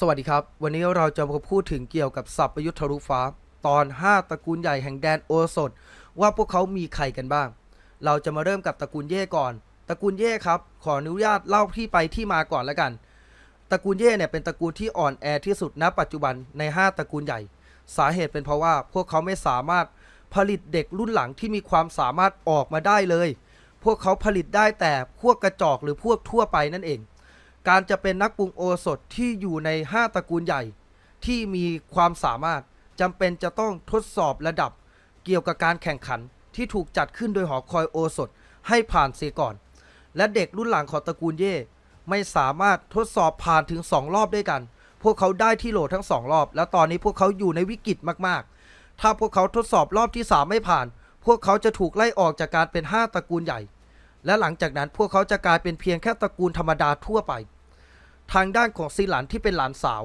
สวัสดีครับ วันนี้เราจะมาพูดถึงเกี่ยวกับสัพพยุทธทะลุฟ้า ตอน 5 ตระกูลใหญ่แห่งแดนโอสถ ว่าพวกเขามีใครกันบ้าง เราจะมาเริ่มกับตระกูลเย่ก่อน ตระกูลเย่ครับ ขออนุญาตเล่าที่ไปที่มาก่อนแล้วกัน ตระกูลเย่เนี่ยเป็นตระกูลที่อ่อนแอที่สุดณ ปัจจุบันใน 5 ตระกูลใหญ่ สาเหตุเป็นเพราะว่าพวกเขาไม่สามารถผลิตเด็กรุ่นหลังที่มีความสามารถออกมาได้เลย พวกเขาผลิตได้แต่พวกกระจอกหรือพวกทั่วไปนั่นเอง การจะเป็นนักปรุงโอสถที่อยู่ใน 5 ตระกูลใหญ่ ที่มีความสามารถจำเป็นจะต้องทดสอบระดับ เกี่ยวกับการแข่งขันที่ถูกจัดขึ้นโดยหอคอยโอสถให้ผ่านเสียก่อน และเด็กรุ่นหลังของตระกูลเย่ไม่สามารถทดสอบผ่านถึง 2 รอบด้วยกัน พวกเขาได้ที่โหลทั้ง 2 รอบ แล้วตอนนี้พวกเขาอยู่ในวิกฤตมากๆ ถ้าพวกเขาทดสอบรอบที่ 3 ไม่ผ่าน พวกเขาจะถูกไล่ออกจากการเป็น 5 ตระกูลใหญ่ และหลังจากนั้นพวกเขาจะกลายเป็นเพียงแค่ตระกูลธรรมดาทั่วไป ทางด้านของซีหลันที่เป็นหลานสาว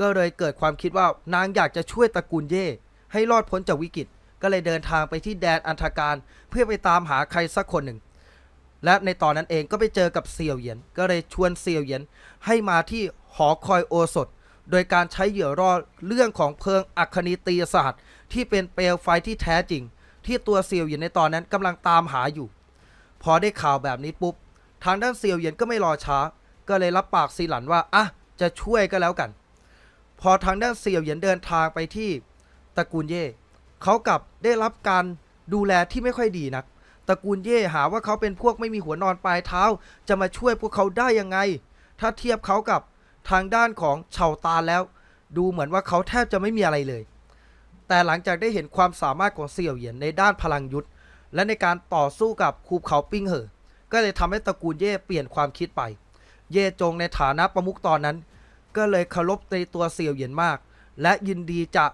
ก็เลยเกิดความคิดว่านางอยากจะช่วยตระกูลเย่ให้รอดพ้นจากวิกฤต ก็เลยเดินทางไปที่แดนอันธการเพื่อไปตามหาใครสักคนหนึ่ง และในตอนนั้นเองก็ไปเจอกับเซียวเหยียน ก็เลยชวนเซียวเหยียนให้มาที่หอคอยโอสถ โดยการใช้เหยื่อรอดเรื่องของเพลิงอัคนีตีศาสตร์ที่เป็นเปลวไฟที่แท้จริง ที่ตัวเซียวเหยียนในตอนนั้นกำลังตามหาอยู่ พอได้ข่าวแบบนี้ปุ๊บทางด้านเซียวเหยียนก็ไม่รอช้า ก็เลยรับปากซีหลันว่าอะจะช่วยก็แล้วกัน พอทางด้านเซียวเหยียนเดินทางไปที่ตระกูลเย่เขากลับได้รับการดูแลที่ไม่ค่อยดีนักตระกูลเย่หาว่าเขาเป็นพวกไม่มีหัวนอนปลายเท้า จะมาช่วยพวกเขาได้ยังไง ถ้าเทียบเขากับทางด้านของเฉาตาแล้ว ดูเหมือนว่าเขาแทบจะไม่มีอะไรเลย แต่หลังจากได้เห็นความสามารถของเสี่ยวเหยียนในด้านพลังยุทธและในการต่อสู้กับคูเขาปิ้งเหอ ก็เลยทำให้ตระกูลเย่เปลี่ยนความคิดไป เย่จงในฐานะประมุขตอนนั้น ก็เลยเคารพในตัวเสี่ยวเหยียนมาก และยินดีจะ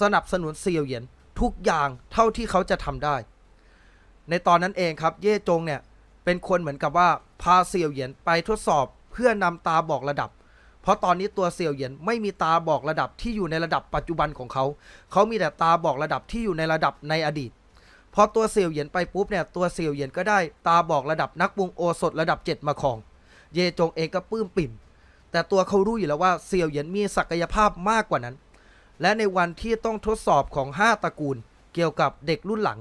สนับสนุนเสี่ยวเหยียนทุกอย่างเท่าที่เขาจะทำได้ ในตอนนั้นเองครับ เย่จงเนี่ยเป็นคนเหมือนกับว่าพาเสี่ยวเหยียนไปทดสอบเพื่อนำตาบอกระดับ เพราะตอนนี้ตัวเสี่ยวเหยียนไม่มีตาบอกระดับที่อยู่ในระดับปัจจุบันของเขา เขามีแต่ตาบอกระดับที่อยู่ในระดับในอดีตพอตัวเสี่ยวเหยียนไปปุ๊บเนี่ยตัวเสี่ยวเหยียนก็ได้ตาบอกระดับนักปรุงโอสถระดับ 7 มาครอง เยจงเองก็ปลื้มปิ่ม แต่ตัวเขารู้อยู่แล้วว่าเสี่ยวเหยียนมีศักยภาพมากกว่านั้น และในวันที่ต้องทดสอบของ 5ตระกูลเกี่ยวกับเด็กรุ่นหลัง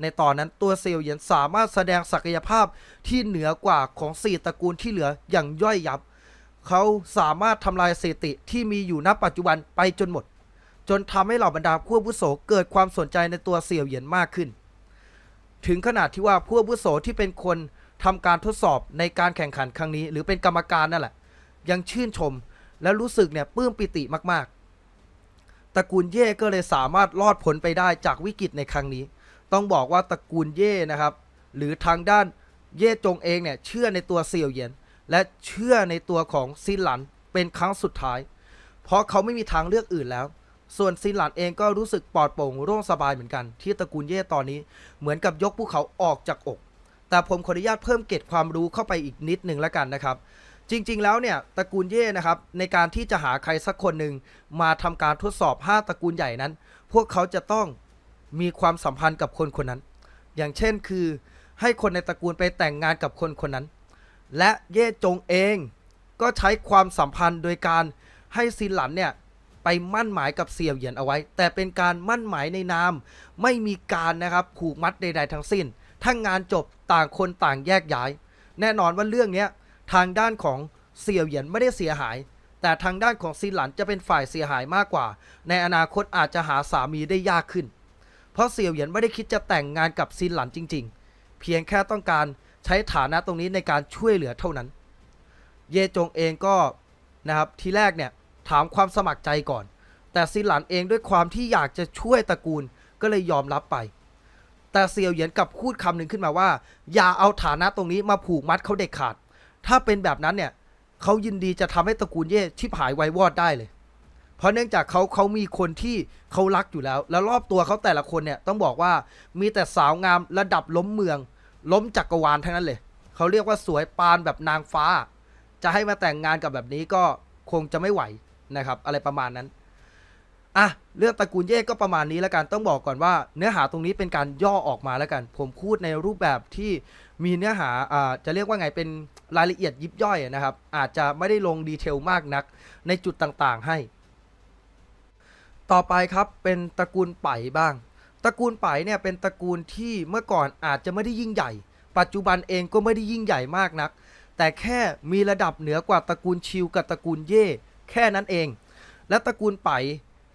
ในตอนนั้นตัวเซียวเหยียนสามารถแสดงศักยภาพที่เหนือกว่าของ4ตระกูลที่เหลืออย่างย่อยยับ เขาสามารถทำลายสถิติที่มีอยู่ณปัจจุบันไปจนหมด จนทำให้เหล่าบรรดาผู้วุโสเกิดความสนใจในตัวเซียวเหยียนมากขึ้น ถึงขนาดที่ว่าผู้วุโสที่เป็นคน ทำการทดสอบในการแข่งขันครั้งนี้ หรือเป็นกรรมการนั่นแหละ ยังชื่นชมและรู้สึกเนี่ยปลื้มปิติมากๆตระกูลเย่ก็เลยสามารถรอดผลไปได้จากวิกฤตในครั้งนี้ ต้องบอกว่าตระกูลเย่นะครับ หรือทางด้านเย่จงเองเนี่ยเชื่อในตัวเซียวเหยียน และเชื่อในตัวของซินหลันเป็นครั้งสุดท้าย เพราะเขาไม่มีทางเลือกอื่นแล้ว ส่วนซินหลันเองก็รู้สึกปลอดโปร่งโล่งสบายเหมือนกัน ที่ตระกูลเย่ตอนนี้เหมือนกับยกภูเขาออกจากอก แต่ผมขออนุญาตเพิ่มเกร็ดความรู้เข้าไปอีกนิดหนึ่งแล้วกันนะครับ จริง ๆ แล้วเนี่ยตระกูลเย่นะครับในการที่จะหาใครสักคนหนึ่งมาทำการทดสอบ 5 ตระกูลใหญ่นั้น พวกเขาจะต้องมีความสัมพันธ์กับคนคนนั้น อย่างเช่นคือ ให้คนในตระกูลไปแต่งงานกับคนคนนั้น และเย่จงเองก็ใช้ความสัมพันธ์โดยการให้ซินหลันเนี่ยไปมั่นหมายกับเสี่ยวเหยียนเอาไว้ แต่เป็นการมั่นหมายในนาม ไม่มีการนะครับผูกมัดใด ๆ ทั้งสิ้น ถ้างานจบต่างคนต่างแยกย้าย แน่นอนว่าเรื่องเนี้ยทางด้านของเสี่ยวเหยียนไม่ได้เสียหาย แต่ทางด้านของซินหลันจะเป็นฝ่ายเสียหายมากกว่า ในอนาคตอาจจะหาสามีได้ยากขึ้น เพราะเสี่ยวเหยียนไม่ได้คิดจะแต่งงานกับซินหลันจริง ๆ เพียงแค่ต้องการใช้ฐานะตรงนี้ในการช่วยเหลือเท่านั้น เยจงเองก็นะครับทีแรกเนี่ยถามความสมัครใจก่อน แต่ซินหลันเองด้วยความที่อยากจะช่วยตระกูลก็เลยยอมรับไป แต่เซียวเหยียนกลับพูดคำหนึ่งขึ้นมาว่า อย่าเอาฐานะตรงนี้มาผูกมัดเขาเด็ดขาด ถ้าเป็นแบบนั้นเนี่ยเขายินดีจะทำให้ตระกูลเย่ชิบหายไวายวอดได้เลย เพราะเนื่องจากเขาเขามีคนที่เขารักอยู่แล้ว แล้วรอบตัวเขาแต่ละคนเนี่ยต้องบอกว่ามีแต่สาวงามระดับล้มเมือง ล้มจักรวาลทั้งนั้นเลยเขาเรียกว่าสวยปานแบบนางฟ้า จะให้มาแต่งงานกับแบบนี้ก็คงจะไม่ไหวนะครับ อะไรประมาณนั้น อะเรื่องตระกูลเย่ก็ประมาณนี้แล้วกันต้องบอกก่อนว่า เนื้อหาตรงนี้เป็นการย่อออกมาแล้วกัน ผมพูดในรูปแบบที่มีเนื้อหาอ่าจะเรียกว่าไงเป็นรายละเอียดยิบย่อยนะครับ อาจจะไม่ได้ลงดีเทลมากนักในจุดต่างๆให้ ต่อไปครับเป็นตระกูลไปบ้าง ตระกูลไปเนี่ยเป็นตระกูลที่เมื่อก่อนอาจจะไม่ได้ยิ่งใหญ่ ปัจจุบันเองก็ไม่ได้ยิ่งใหญ่มากนัก แต่แค่มีระดับเหนือกว่าตระกูลชิวกับตระกูลเย่แค่นั้นเอง และตระกูลไป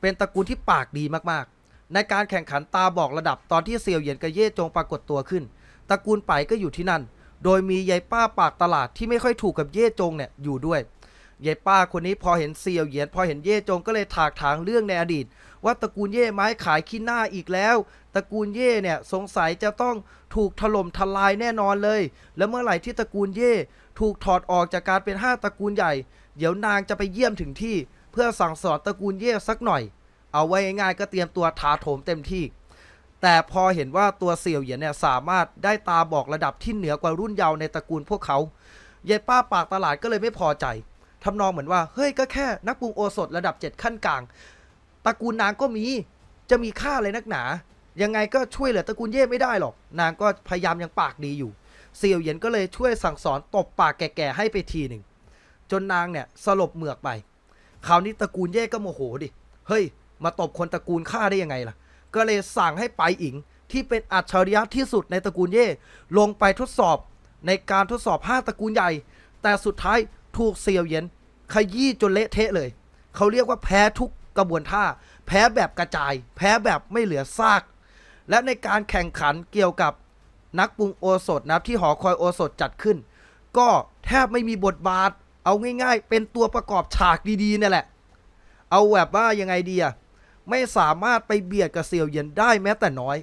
เป็นตระกูลที่ปากดีมากๆ ในการแข่งขันตาบอกระดับตอนที่เซียวเหยียนกับเย่จงปรากฏตัวขึ้น ตระกูลไปก็อยู่ที่นั่น โดยมียายป้าปากตลาดที่ไม่ค่อยถูกกับเย่จงเนี่ยอยู่ด้วยยายป้าคนนี้พอเห็นเซียวเหยียน พอเห็นเย่จงก็เลยถากถางเรื่องในอดีต ว่าตระกูลเย่ไม้ขายขี้หน้าอีกแล้ว ตระกูลเย่เนี่ยสงสัยจะต้องถูกถล่มทลายแน่นอนเลย แล้วเมื่อไหร่ที่ตระกูลเย่ถูกถอดออกจากการเป็นห้าตระกูลใหญ่ เดี๋ยวนางจะไปเยี่ยมถึงที่ เพื่อสั่งสอนตระกูลเย่สักหน่อย เอาไว้ง่ายๆก็เตรียมตัวถาโถมเต็มที่ แต่พอเห็นว่าตัวเสี่ยวเหยียนเนี่ยสามารถได้ตาบอกระดับที่เหนือกว่ารุ่นเยาว์ในตระกูลพวกเขายายป้าปากตลาดก็เลยไม่พอใจทำนองเหมือนว่าเฮ้ยก็แค่นักปรุงโอสถระดับ 7 ขั้นกลางตระกูลนางก็มีจะมีค่าอะไรนักหนา ยังไงก็ช่วยเหลือตระกูลเย่ไม่ได้หรอก นางก็พยายามยังปากดีอยู่ เสี่ยวเหยียนก็เลยช่วยสั่งสอนตบปากแก่ๆให้ไปทีหนึ่ง จนนางเนี่ยสลบเหมือกไป คราวนี้ตระกูลเย่ก็โมโหดิ เฮ้ย มาตบคนตระกูลข้าได้ยังไงล่ะ ก็เลยสั่งให้ไปอิงที่เป็นอัจฉริยะที่สุดในตระกูลเย่ลงไปทดสอบในการทดสอบ5ตระกูลใหญ่ แต่สุดท้ายถูกเซียวเยียนขยี้จนเละเทะเลย เขาเรียกว่าแพ้ทุกกระบวนท่า แพ้แบบกระจาย แพ้แบบไม่เหลือซาก และในการแข่งขันเกี่ยวกับนักปรุงโอสถนะที่หอคอยโอสถจัดขึ้น ก็แทบไม่มีบทบาท เอาง่ายๆ เป็นตัวประกอบฉากดีๆเนี่ยแหละ เอาแบบว่ายังไงดีอะไม่สามารถไปเบียดกับเซียวเยียนได้แม้แต่น้อย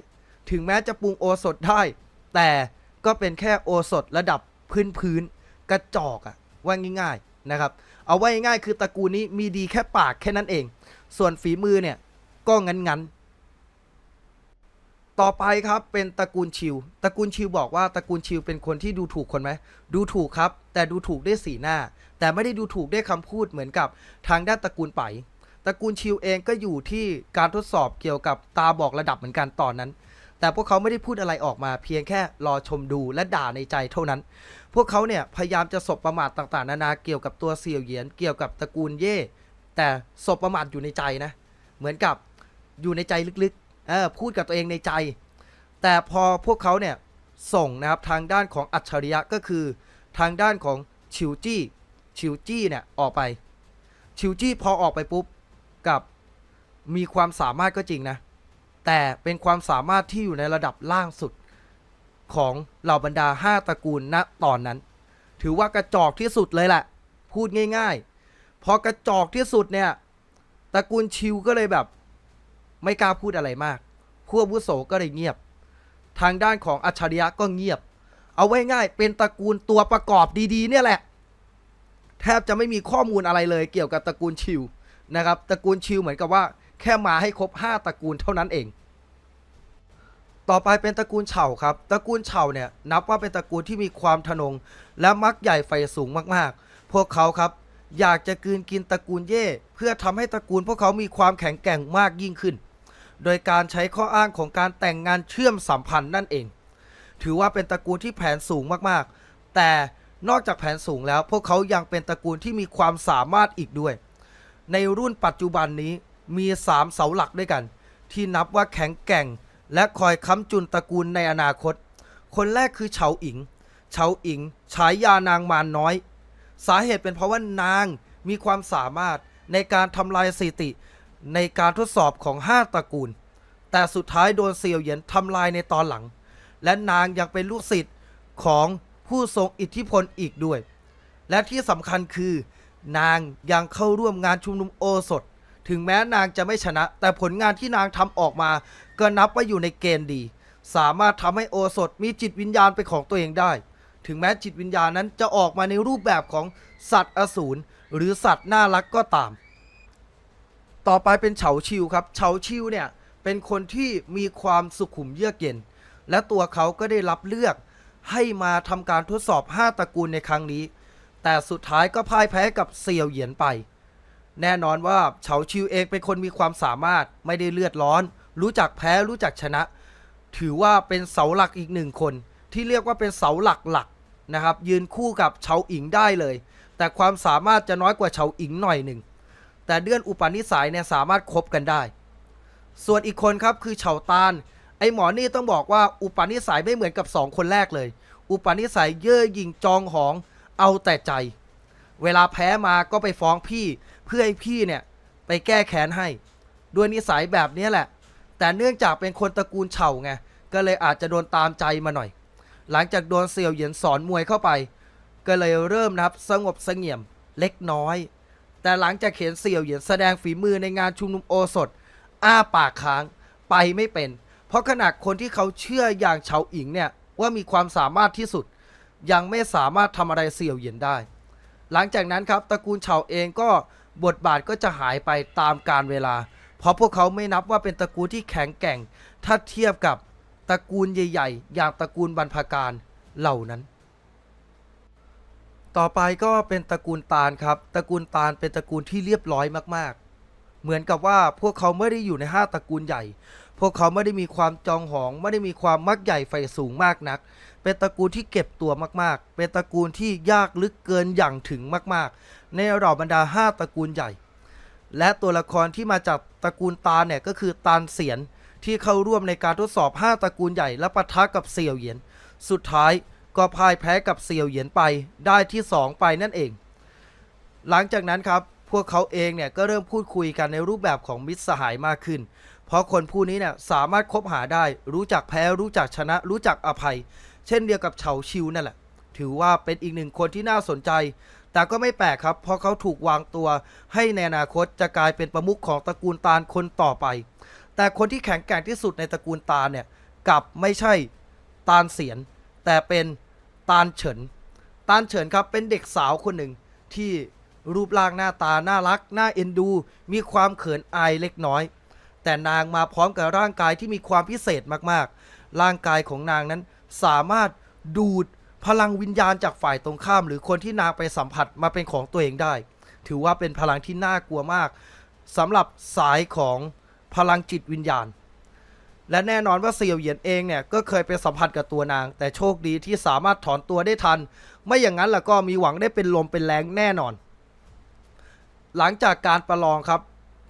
ถึงแม้จะปรุงโอสถได้ แต่ก็เป็นแค่โอสถระดับพื้นพื้นๆกระจอกอะว่าง่ายๆนะครับ เอาไว้ง่ายๆคือตระกูลนี้มีดีแค่ปากแค่นั้นเอง ส่วนฝีมือเนี่ยก็งันๆต่อไปครับเป็นตระกูลชิวตระกูลชิวบอกว่าตระกูลชิวเป็นคนที่ดูถูกคนไหมดูถูกครับ แต่ดูถูกด้วยสีหน้า แต่ไม่ได้ดูถูกด้วยคำพูดเหมือนกับทางด้านตระกูลไปตระกูลชิวเองก็อยู่ที่การทดสอบเกี่ยวกับตาบอกระดับเหมือนกันตอนนั้น แต่พวกเขาไม่ได้พูดอะไรออกมา เพียงแค่รอชมดูและด่าในใจเท่านั้น พวกเขาเนี่ยพยายามจะสบประมาทต่างๆ นานาเกี่ยวกับตัวเสี่ยวเหยียนเกี่ยวกับตระกูลเย่แต่สบประมาทอยู่ในใจนะ เหมือนกับอยู่ในใจลึกๆเออพูดกับตัวเองในใจ แต่พอพวกเขาเนี่ยส่งนะครับทางด้านของอัจฉริยะก็คือ ทางด้านของชิวจี้ ชิวจี้เนี่ยออกไป ชิวจี้พอออกไปปุ๊บกับมีความสามารถก็จริงนะ แต่เป็นความสามารถที่อยู่ในระดับล่างสุดของเหล่าบรรดา 5ตระกูลณตอนนั้น ถือว่ากระจอกที่สุดเลยแหละ พูดง่ายๆ พอกระจอกที่สุดเนี่ยตระกูลชิวก็เลยแบบ ไม่กล้าพูดอะไรมากผู้อาวุโสก็เลยเงียบ ทางด้านของอัจฉริยะก็เงียบ เอาไว้ง่ายเป็นตระกูลตัวประกอบดีๆ เนี่ยแหละ แทบจะไม่มีข้อมูลอะไรเลยเกี่ยวกับตระกูลชิวนะครับตระกูลชิวเหมือนกับว่าแค่มาให้ครบ 5 ตระกูลเท่านั้นเอง ต่อไปเป็นตระกูลเฉาครับตระกูลเฉาเนี่ยนับว่าเป็นตระกูลที่มีความทะนง และมักใหญ่ไฟสูงมากๆ พวกเขาครับอยากจะกืนกินตระกูลเย่เพื่อทำให้ตระกูลพวกเขามีความแข็งแกร่งมากยิ่งขึ้น โดยการใช้ข้ออ้างของการแต่งงานเชื่อมสัมพันธ์นั่นเอง ถือว่าเป็นตระกูลที่แผนสูงมากๆ แต่ นอกจากแผนสูงแล้ว พวกเขายังเป็นตระกูลที่มีความสามารถอีกด้วย ในรุ่นปัจจุบันนี้มี 3 เสาหลักด้วยกัน ที่นับว่าแข็งแกร่ง และคอยค้ำจุนตระกูลในอนาคต คนแรกคือเฉาอิง เฉาอิงฉายานางมารน้อย สาเหตุเป็นเพราะว่านางมีความสามารถในการทำลายสถิติในการทดสอบของ 5 ตระกูล แต่สุดท้ายโดนเซียวเหยียนทำลายในตอนหลัง และนางยังเป็นลูกศิษย์ของ ผู้ทรงอิทธิพลอีกด้วย และที่สำคัญคือ นางยังเข้าร่วมงานชุมนุมโอสถ ถึงแม้นางจะไม่ชนะ แต่ผลงานที่นางทำออกมา ก็นับว่าอยู่ในเกณฑ์ดี สามารถทำให้โอสถมีจิตวิญญาณเป็นของตัวเองได้ ถึงแม้จิตวิญญาณนั้นจะออกมาในรูปแบบของสัตว์อสูรหรือสัตว์น่ารักก็ตาม ต่อไปเป็นเฉาชิวครับเฉาชิวเนี่ยเป็นคนที่มีความสุขุมเยือกเย็น และตัวเขาก็ได้รับเลือก ให้มาทำการทดสอบ 5 ตระกูลในครั้งนี้ แต่สุดท้ายก็พ่ายแพ้กับเซียวเหยียนไป แน่นอนว่าเฉาชิวเองเป็นคนมีความสามารถไม่ได้เลือดร้อน รู้จักแพ้รู้จักชนะ ถือว่าเป็นเสาหลักอีกหนึ่งคน ที่เรียกว่าเป็นเสาหลักหลักนะครับ ยืนคู่กับเฉาอิงได้เลย แต่ความสามารถจะน้อยกว่าเฉาอิงหน่อยหนึ่งแต่เดือนอุปนิสัยเนี่ยสามารถคบกันได้ ส่วนอีกคนครับคือเฉาตาน อหมอนี่ต้องบอกว่าอุปนิสัยไม่เหมือนกับสองคนแรกเลย อุปนิสัยเย่อหยิ่งจองหองเอาแต่ใจ เวลาแพ้มาก็ไปฟ้องพี่เพื่อให้พี่เนี่ยไปแก้แค้นให้ ด้วยนิสัยแบบนี้แหละ แต่เนื่องจากเป็นคนตระกูลเฉาไงก็เลยอาจจะโดนตามใจมาหน่อย หลังจากโดนเสี่ยวเหยียนสอนมวยเข้าไป ก็เลยเริ่มนะครับสงบเสงี่ยมเล็กน้อย แต่หลังจากเห็นเสี่ยวเหยียนแสดงฝีมือในงานชุมนุมโอสถ อ้าปากค้างไปไม่เป็น เพราะขนาดคนที่เขาเชื่ออย่างเฉาอิงเนี่ยว่ามีความสามารถที่สุด ยังไม่สามารถทำอะไรเสี่ยวเหยียนได้ หลังจากนั้นครับตระกูลเฉาเองก็บทบาทก็จะหายไปตามกาลเวลา เพราะพวกเขาไม่นับว่าเป็นตระกูลที่แข็งแกร่ง ถ้าเทียบกับตระกูลใหญ่ ๆ อย่างตระกูลบรรพการเหล่านั้น ต่อไปก็เป็นตระกูลตาลครับ ตระกูลตาลเป็นตระกูลที่เรียบร้อยมากๆ เหมือนกับว่าพวกเขาไม่ได้อยู่ในห้าตระกูลใหญ่ พวกเขาไม่ได้มีความจองหอง ไม่ได้มีความมักใหญ่ไฟสูงมากนัก เป็นตระกูลที่เก็บตัวมากๆ เป็นตระกูลที่ยากลึกเกินอย่างถึงมากๆ ในเหล่าบรรดาห้าตระกูลใหญ่ และตัวละครที่มาจากตระกูลตาเนี่ยก็คือตาลเสียนที่เข้าร่วมในการทดสอบ 5 ตระกูลใหญ่และปะทะกับเสี่ยวเหยียน สุดท้ายก็พ่ายแพ้กับเสี่ยวเหยียนไปได้ที่ 2 ไปนั่นเอง หลังจากนั้นครับ พวกเขาเองเนี่ยก็เริ่มพูดคุยกันในรูปแบบของมิตรสหายมากขึ้น ราะคนผู้นี้เนี่ยสามารถคบหาได้ รู้จักแพ้รู้จักชนะ รู้จักอภัย เช่นเดียวกับเฉาชิวนั่นแหละ ถือว่าเป็นอีกหนึ่งคนที่น่าสนใจ แต่ก็ไม่แปลกครับ เพราะเขาถูกวางตัว ให้ในอนาคตจะกลายเป็นประมุขของตระกูลตาลคนต่อไป แต่คนที่แข็งแกร่งที่สุดในตระกูลตาลเนี่ยกลับไม่ใช่ตาลเสียน แต่เป็นตาลเฉิน ตาลเฉินครับเป็นเด็กสาวคนหนึ่งที่รูปร่างหน้าตาน่ารักน่าเอ็นดู มีความเขินอายเล็กน้อย แต่นางมาพร้อมกับร่างกายที่มีความพิเศษมากๆ ร่างกายของนางนั้นสามารถดูดพลังวิญญาณจากฝ่ายตรงข้าม หรือคนที่นางไปสัมผัสมาเป็นของตัวเองได้ ถือว่าเป็นพลังที่น่ากลัวมากสำหรับสายของพลังจิตวิญญาณ และแน่นอนว่าเซียวเหยียนเองเนี่ยก็เคยไปสัมผัสกับตัวนาง แต่โชคดีที่สามารถถอนตัวได้ทัน ไม่อย่างนั้นล่ะก็มีหวังได้เป็นลมเป็นแรงแน่นอน หลังจากการประลองครับ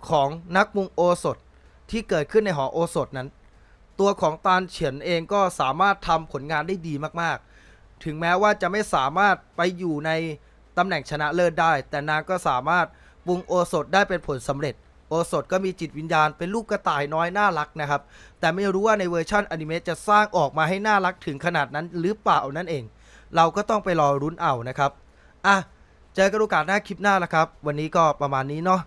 ของนักมุงโอสถ ที่เกิดขึ้นในหอโอสถนั้น ตัวของตาลเฉียนเองก็สามารถทำผลงานได้ดีมากๆ ถึงแม้ว่าจะไม่สามารถไปอยู่ในตำแหน่งชนะเลิศได้ แต่นางก็สามารถปรุงโอสถได้เป็นผลสำเร็จ โอสถก็มีจิตวิญญาณเป็นลูกกระต่ายน้อยน่ารักนะครับ แต่ไม่รู้ว่าในเวอร์ชันอนิเมะจะสร้างออกมาให้น่ารักถึงขนาดนั้นหรือเปล่านั่นเอง เราก็ต้องไปรอรุ้นเอานะครับ อะ เจอกันโอกาสหน้าคลิปหน้าแล้วครับ วันนี้ก็ประมาณนี้เนาะ